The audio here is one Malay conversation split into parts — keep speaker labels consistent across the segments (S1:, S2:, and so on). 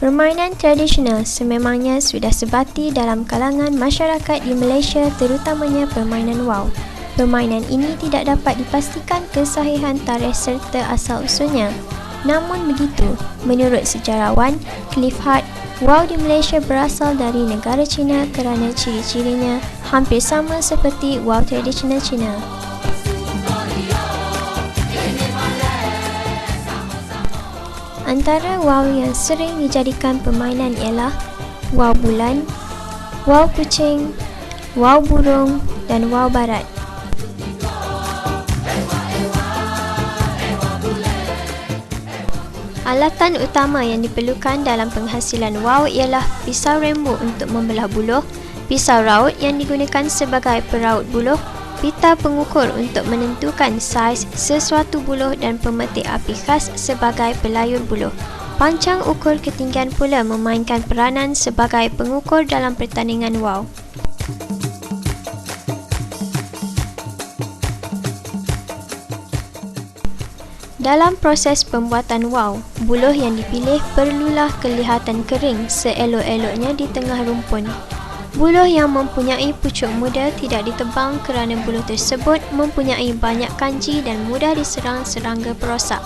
S1: Permainan tradisional sememangnya sudah sebati dalam kalangan masyarakat di Malaysia terutamanya permainan WOW. Permainan ini tidak dapat dipastikan kesahihan tarikh serta asal-usulnya. Namun begitu, menurut sejarawan Cliff Hart, WOW di Malaysia berasal dari negara China kerana ciri-cirinya hampir sama seperti WOW tradisional China. Antara wow yang sering dijadikan permainan ialah wow bulan, wow kucing, wow burung dan wow barat. Alatan utama yang diperlukan dalam penghasilan wow ialah pisau rembu untuk membelah buluh, pisau raut yang digunakan sebagai peraut buluh, pita pengukur untuk menentukan saiz sesuatu buluh dan pemetik api khas sebagai pelayur buluh. Pancang ukur ketinggian pula memainkan peranan sebagai pengukur dalam pertandingan WOW. Dalam proses pembuatan WOW, buluh yang dipilih perlulah kelihatan kering seelok-eloknya di tengah rumpun. Buluh yang mempunyai pucuk muda tidak ditebang kerana buluh tersebut mempunyai banyak kanji dan mudah diserang serangga perosak.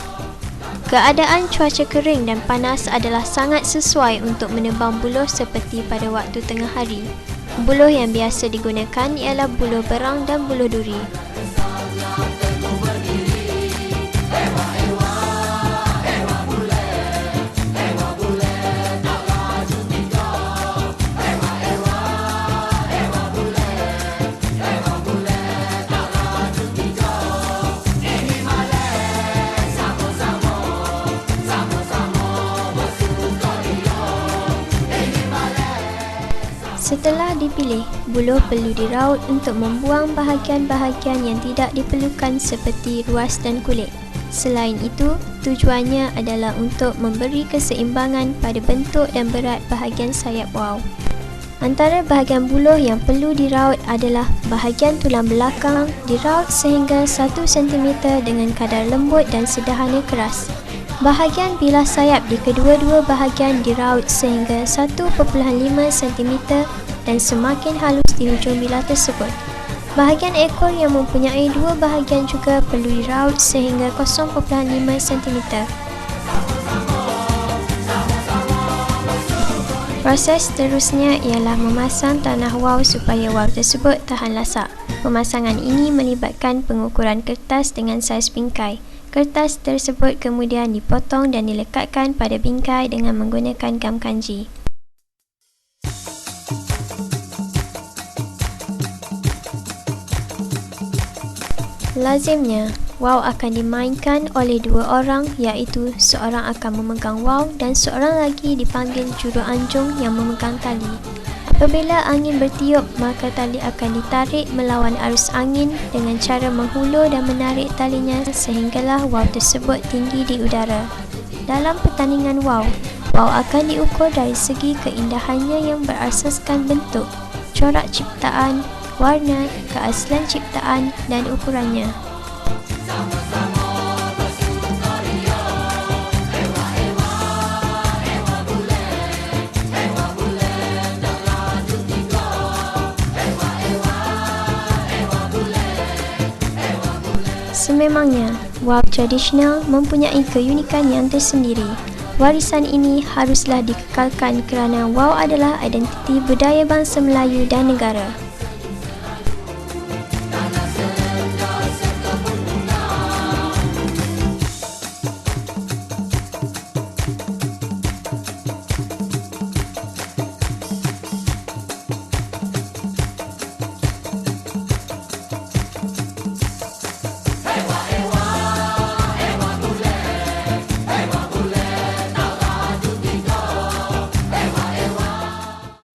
S1: Keadaan cuaca kering dan panas adalah sangat sesuai untuk menebang buluh seperti pada waktu tengah hari. Buluh yang biasa digunakan ialah buluh berang dan buluh duri. Setelah dipilih, buluh perlu diraut untuk membuang bahagian-bahagian yang tidak diperlukan seperti ruas dan kulit. Selain itu, tujuannya adalah untuk memberi keseimbangan pada bentuk dan berat bahagian sayap wow. Antara bahagian buluh yang perlu diraut adalah bahagian tulang belakang diraut sehingga 1 cm dengan kadar lembut dan sederhana keras. Bahagian bilah sayap di kedua-dua bahagian diraut sehingga 1.5 cm dan semakin halus di hujung bilah tersebut. Bahagian ekor yang mempunyai dua bahagian juga perlu diraut sehingga 0.5 cm. Proses seterusnya ialah memasang tanah wow supaya wow tersebut tahan lasak. Pemasangan ini melibatkan pengukuran kertas dengan saiz bingkai. Kertas tersebut kemudian dipotong dan dilekatkan pada bingkai dengan menggunakan gam kanji. Lazimnya, wow akan dimainkan oleh dua orang iaitu seorang akan memegang wow dan seorang lagi dipanggil juru anjung yang memegang tali. Apabila angin bertiup, maka tali akan ditarik melawan arus angin dengan cara menghulur dan menarik talinya sehinggalah wow tersebut tinggi di udara. Dalam pertandingan wow, wow akan diukur dari segi keindahannya yang berasaskan bentuk, corak ciptaan, warna, keaslan ciptaan dan ukurannya. Sememangnya, wap tradisional mempunyai keunikan yang tersendiri. Warisan ini haruslah dikekalkan kerana wow adalah identiti budaya bangsa Melayu dan negara.